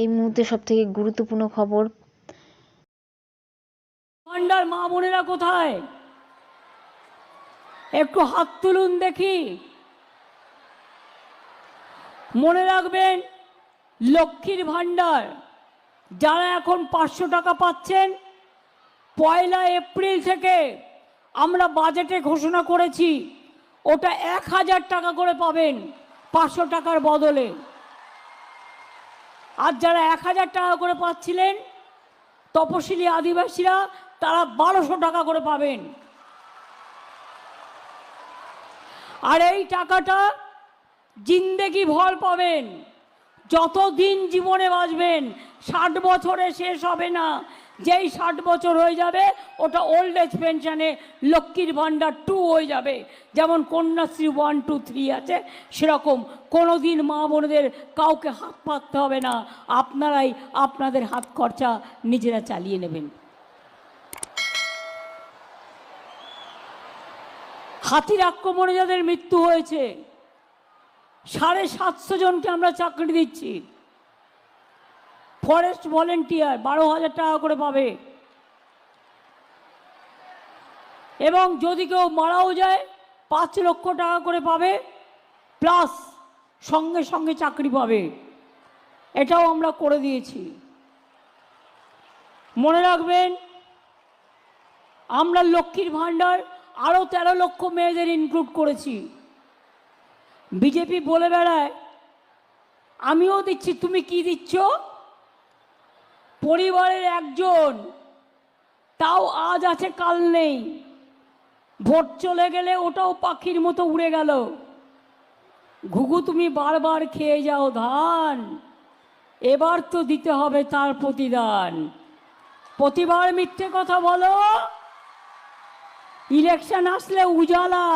এই মুহূর্তে সব থেকে গুরুত্বপূর্ণ খবর। ভান্ডার মা বোনেরা কোথায়? একটু হাত তুলুন দেখি। মনে রাখবেন, লক্ষ্মীর ভান্ডার যারা এখন পাঁচশো টাকা পাচ্ছেন, পয়লা এপ্রিল থেকে আমরা বাজেটে ঘোষণা করেছি, ওটা এক হাজার টাকা করে পাবেন পাঁচশো টাকার বদলে। আর যারা এক হাজার টাকা করে পাচ্ছিলেন, তপশিলি আদিবাসীরা, তারা বারোশো টাকা করে পাবেন। আর এই টাকাটা জিন্দেগি ভর পাবেন? যতদিন জীবনে বাঁচবেন, ষাট বছরে শেষ হবে না। যেই ষাট বছর হয়ে যাবে, ওটা ওল্ড এজ পেনশনে লক্ষ্মীর ভাণ্ডার টু হয়ে যাবে। যেমন কন্যাশ্রী ওয়ান টু থ্রি আছে, সেরকম। কোনো দিন মা বোনদের কাউকে হাত পাততে হবে না। আপনারাই আপনাদের হাত খরচা নিজেরা চালিয়ে নেবেন। হাতির আক্রমণে যাদের মৃত্যু হয়েছে, সাড়ে সাতশো জনকে আমরা চাকরি দিচ্ছি। ফরেস্ট ভলেন্টিয়ার বারো হাজার টাকা করে পাবে। এবং যদি কেউ মারাও যায়, পাঁচ লক্ষ টাকা করে পাবে, প্লাস সঙ্গে সঙ্গে চাকরি পাবে। এটাও আমরা করে দিয়েছি। মনে রাখবেন, আমরা লক্ষ্মীর ভাণ্ডার আরও তেরো লক্ষ মেয়েদের ইনক্লুড করেছি। বিজেপি বলে বেড়ায়, আমিও দিচ্ছি, তুমি কি দিচ্ছ? পরিবারের একজন। তাও আজ আছে, কাল নেই। ভোট চলে গেলে ওটাও পাখির মতো উড়ে গেল। ঘুঘু, তুমি বারবার খেয়ে যাও ধান। এবার তো দিতে হবে তার প্রতিদান। প্রতিবার মিথ্যে কথা বলো। ইলেকশন আসলে উজালা।